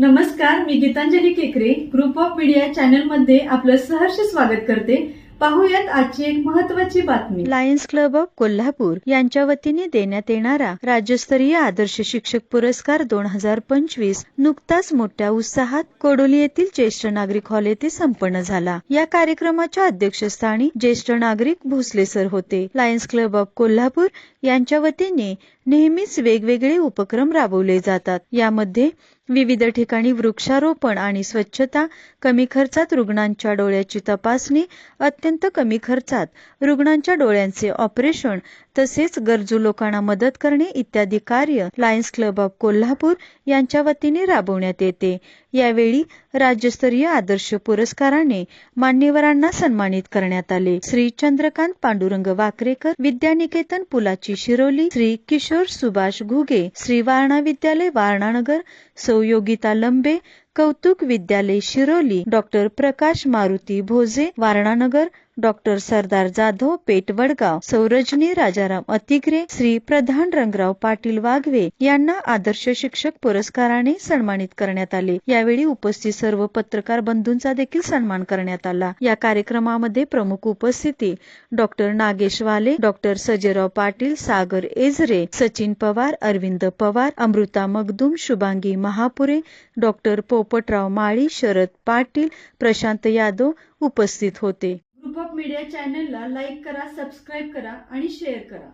नमस्कार मी गीतांजली केकरे. Group of media चॅनलमध्ये आपलं सहर्ष स्वागत करते. पाहूयात आजची एक महत्वाची बातमी. लायन्स क्लब ऑफ कोल्हापूर यांच्या वतीने देण्यात येणारा राज्यस्तरीय आदर्श शिक्षक पुरस्कार दोन हजार पंचवीस नुकताच मोठ्या उत्साहात कोडोली येथील ज्येष्ठ नागरिक हॉल येथे संपन्न झाला. या कार्यक्रमाच्या अध्यक्षस्थानी ज्येष्ठ नागरिक भोसले सर होते. लायन्स क्लब ऑफ कोल्हापूर यांच्या वतीने नेहमीच वेगवेगळे उपक्रम राबवले जातात. यामध्ये विविध ठिकाणी वृक्षारोपण आणि स्वच्छता कमी खर्चात रुग्णांच्या डोळ्याची तपासणी अत्यंत कमी खर्चात रुग्णांच्या डोळ्यांचे ऑपरेशन तसेच गरजू लोकांना मदत करणे इत्यादी कार्य लायन्स क्लब ऑफ कोल्हापूर यांच्या वतीने राबवण्यात येते. यावेळी राज्यस्तरीय आदर्श पुरस्काराने मान्यवरांना सन्मानित करण्यात आले. श्री चंद्रकांत पांडुरंग वाकरेकर विद्यानिकेतन पुलाची शिरोली श्री किशोर सुभाष घुगे श्री वारणा विद्यालय वारणानगर सौ योगिता लंबे कौतुक विद्यालय शिरोली डॉक्टर प्रकाश मारुती भोजे वारणानगर डॉक्टर सरदार जाधव पेट वडगाव सौरजनी राजाराम अतिग्रे श्री प्रधान रंगराव पाटील वाघवे यांना आदर्श शिक्षक पुरस्काराने सन्मानित करण्यात आले. यावेळी उपस्थित सर्व पत्रकार बंधूंचा देखील सन्मान करण्यात आला. या कार्यक्रमामध्ये प्रमुख उपस्थिती doctor Nagesh Wale doctor Sajayrao Patil Sagar Ejare Sachin Pawar Arvind Pawar Amruta Magdum Shubhangi Mahapure doctor pope Popatrao Mali Sharad Patil Prashant Yadav उपस्थित होते. ग्रुप ऑफ मीडिया चॅनलला लाईक करा सबस्क्राईब करा आणि शेअर करा.